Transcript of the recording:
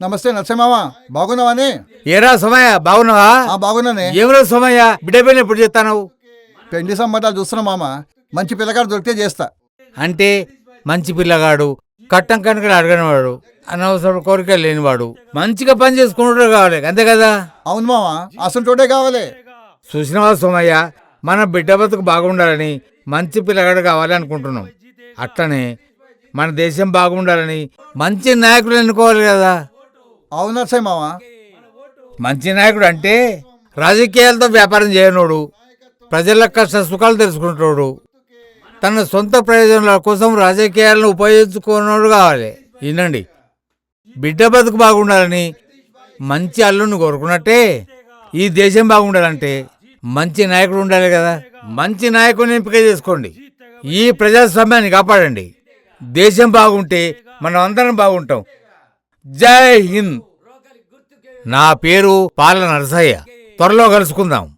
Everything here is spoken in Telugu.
నమస్తే నరసింహమామ బాగున్నావానే ఏరా సోమయ్య బాగున్నావా? బాగున్నానే ఏమరా సోమయ్య బిడ్డ ఎప్పుడు చెప్తాను పెండి సంబంధాలు చూస్తున్నా మామ మంచి పిల్లగాడు దొరికితే చేస్తా. అంటే మంచి పిల్లగాడు కట్టం కనుక అడగనివాడు అనవసరం కోరికలు లేనివాడు మంచిగా పని చేసుకుంటూ కావాలి అంతే కదా? అవును మామ అసంటోటే కావాలి. చూసినవా సోమయ్య మన బిడ్డ బతుకు బాగుండాలని మంచి పిల్లగాడు కావాలి అనుకుంటున్నాం. అట్లనే మన దేశం బాగుండాలని మంచి నాయకులు ఎన్నుకోవాలి కదా? అవును నరసయ్య మామ మంచి నాయకుడు అంటే రాజకీయాలతో వ్యాపారం చేయనోడు ప్రజల కష్ట సుఖాలు తెలుసుకుంటాడు తన సొంత ప్రయోజనాల కోసం రాజకీయాలను ఉపయోగించుకున్నాడు కావాలి. వినండి బిడ్డ బతుకు బాగుండాలని మంచి అల్లుని కోరుకున్నట్టే ఈ దేశం బాగుండాలంటే మంచి నాయకుడు ఉండాలి కదా. మంచి నాయకుడిని ఎంపిక చేసుకోండి. ఈ ప్రజాస్వామ్యాన్ని కాపాడండి. దేశం బాగుంటే మనం అందరం బాగుంటాం. జై హింద్. నా పేరు పాల నరసయ్య. త్వరలో కలుసుకుందాం.